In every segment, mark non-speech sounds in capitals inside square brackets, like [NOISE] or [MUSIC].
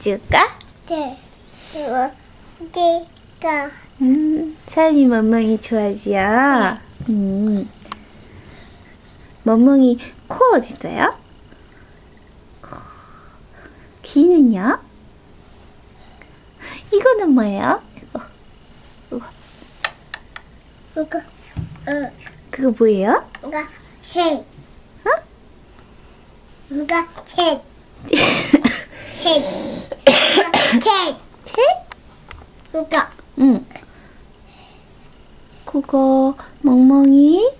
찍을까? 네. 이거 네가 음, 서연이 멍멍이 좋아하지요? 음. 멍멍이 코 어딨어요? 귀는요? 이거는 뭐예요? 이거, 이거, 이거 어 그거 뭐예요? 이거 셋. 어? 이거 셋. [LAUGHS] 셋. 이거 셋. 책? [COUGHS] 이거 응. 그거 멍멍이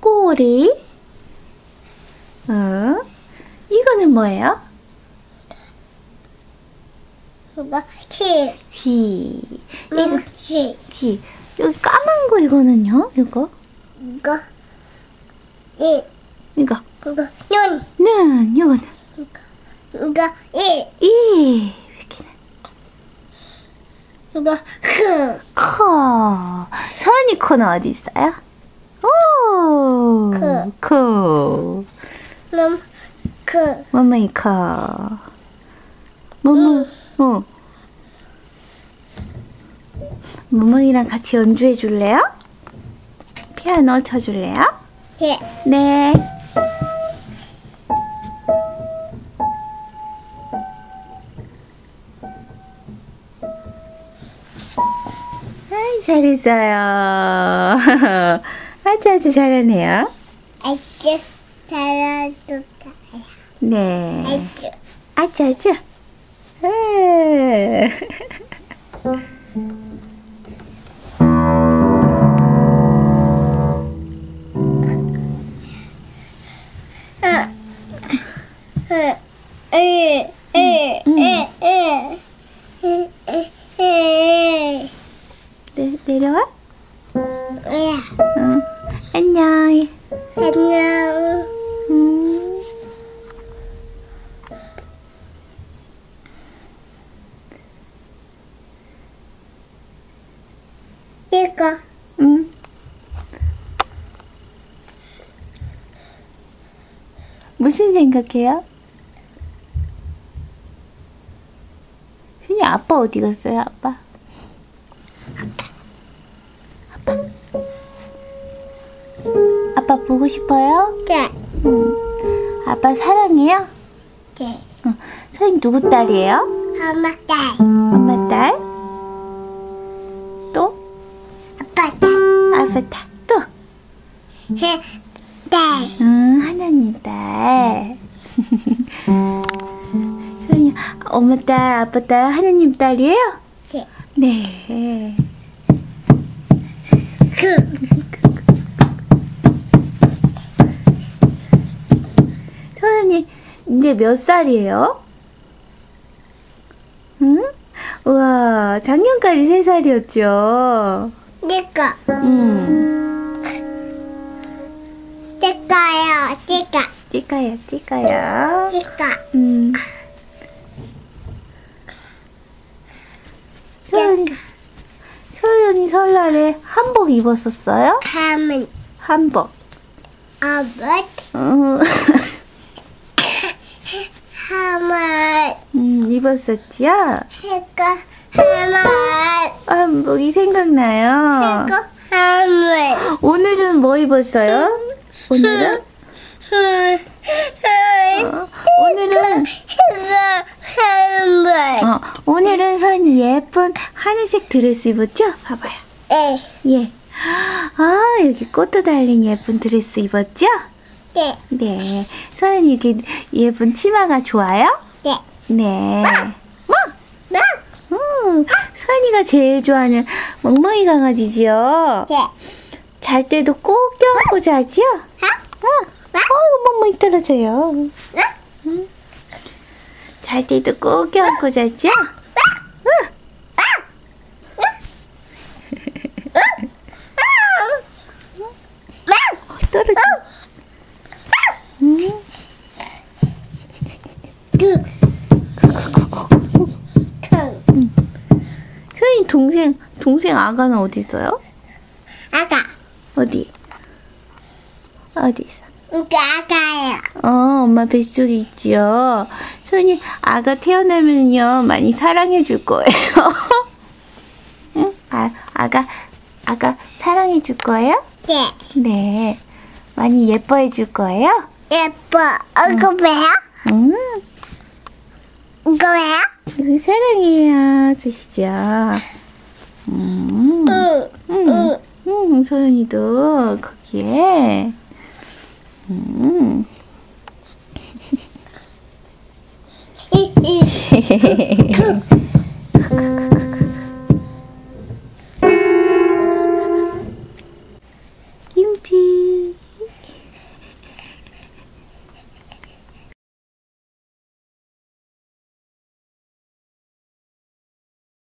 꼬리. 어? 이거는 뭐예요? 이거 셋. 귀. 이거 셋. 귀. 여기 까만 거 이거는요? 이거? 이거 일. 이거. 이거 눈. 는 이거는 이거 이거 일. 이. 이렇게 크. 커. 서연이 코는 어디 있어요? 오. 코. 코. 놈 크. 멍멍이 커. 멍멍. 어. 멍멍이랑 같이 연주해 줄래요? 피아노 쳐줄래요? 셋. 네. 잘했어요. [LAUGHS] 아주 아주 잘하네요. 아주 잘하도록 네. 아주. 아주 아주. [LAUGHS] 내려와. 응. 안녕. 안녕. 음. 이거 음. 무슨 생각해요? 아빠 어디 갔어요? 아빠. 아빠 보고 싶어요? 네. 응. 아빠 사랑해요? 네. 응. 서인 누구 딸이에요? 엄마 딸. 엄마 딸? 또? 아빠 딸. 아빠 딸. 또? 해. 딸. 응, 하나님 딸. [LAUGHS] 소연이 엄마 딸, 아빠 딸, 하나님 딸이에요? 네. 네. 그. 소연이 이제 몇 살이에요? 응? 우와, 작년까지 세 살이었죠? 이거. 응. 이거요. 이거. 찍어요, 찍어요. 이거. 음. 소연이, 설날에 한복 입었었어요? 하면 한복. 아버 [LAUGHS] 지. 음, 하면 음, 입었었지요? 이거 하면 한복이 생각나요. 이거 하면 오늘은 뭐 입었어요? 오늘은? 어, 오늘은 하면 어, 오늘은 선이 예쁜 하늘색 드레스 입었죠? 봐봐요. 네. 예. 아 여기 꽃도 달린 예쁜 드레스 입었죠? 네. 네. 서연이 이렇게 예쁜 치마가 좋아요? 네. 네. 뭐? 네. 음, 서연이가 제일 좋아하는 멍멍이 강아지지요? 네. 잘 때도 꼭 껴안고 자지요? 어, 어, 멍멍이 떨어져요. 응. 잘 때도 꼭 껴안고 자지요? 응. 어, 떨어져. 음. 그. 큰. 서연이 동생, 동생 아가는 어디 있어요? 아가. 어디? 어디 있어? 작아요. 어, 엄마 뱃속에 있지요. 소연이 아가 태어나면요 많이 사랑해 줄 거예요. [LAUGHS] 응? 아, 아가 아가 사랑해 줄 거예요? 네. 네. 많이 예뻐해 줄 거예요? 예뻐. 어, 이거 뭐야? 음, 이거? 이거 사랑해요. 드시죠. 음, 응. 음, 음, 소연이도 거기에. 음. 이, 이. [LAUGHS]